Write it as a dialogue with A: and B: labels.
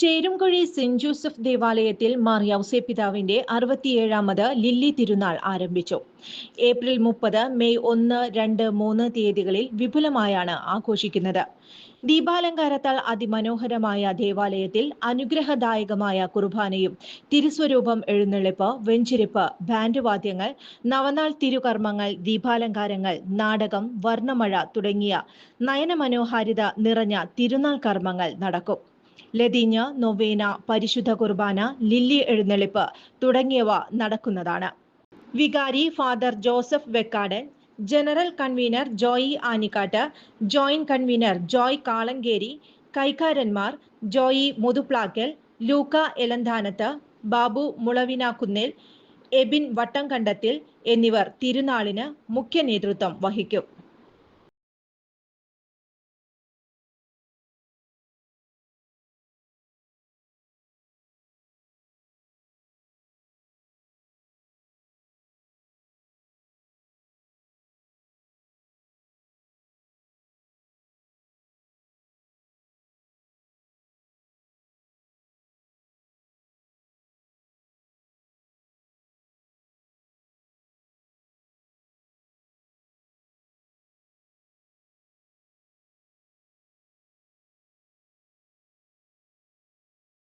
A: Cherumkuzhi saint Joseph ദേവാലയത്തിൽ Mar യൗസേപ്പിതാവിന്റെ അറുപത്തിയേഴാമത് lily തിരുനാൾ ആരംഭിച്ചു. April മുപ്പത് മെയ് ഒന്ന് രണ്ട് മൂന്ന് തീയതികളിൽ വിപുലമായാണ് ആഘോഷിക്കുന്നത്. ദീപാലങ്കാരത്താൽ അതിമനോഹരമായ ദേവാലയത്തിൽ അനുഗ്രഹദായകമായ കുർബാനയും തിരുസ്വരൂപം എഴുന്നള്ളിപ്പ് വെഞ്ചിരിപ്പ് ബാൻഡ് വാദ്യങ്ങൾ നവനാൾ തിരുകർമ്മങ്ങൾ ദീപാലങ്കാരങ്ങൾ നാടകം വർണമഴ തുടങ്ങിയ നയനമനോഹാരിത നിറഞ്ഞ തിരുനാൾ കർമ്മങ്ങൾ നടക്കും. ലതീഞ്ഞ് നൊവേന പരിശുദ്ധ കുർബാന ലില്ലി എഴുന്നള്ളിപ്പ് തുടങ്ങിയവ നടക്കുന്നതാണ്. വികാരി father Joseph Vekkadan general convener Joy Anikkattu joint convener Joy Kalankeri കൈക്കാരന്മാർ Joy Muthuplackal Luka Elanthanath Babu Mulavinakkunnil Ebin Vattamkandathil എന്നിവർ തിരുനാളിന് മുഖ്യ നേതൃത്വം വഹിക്കും.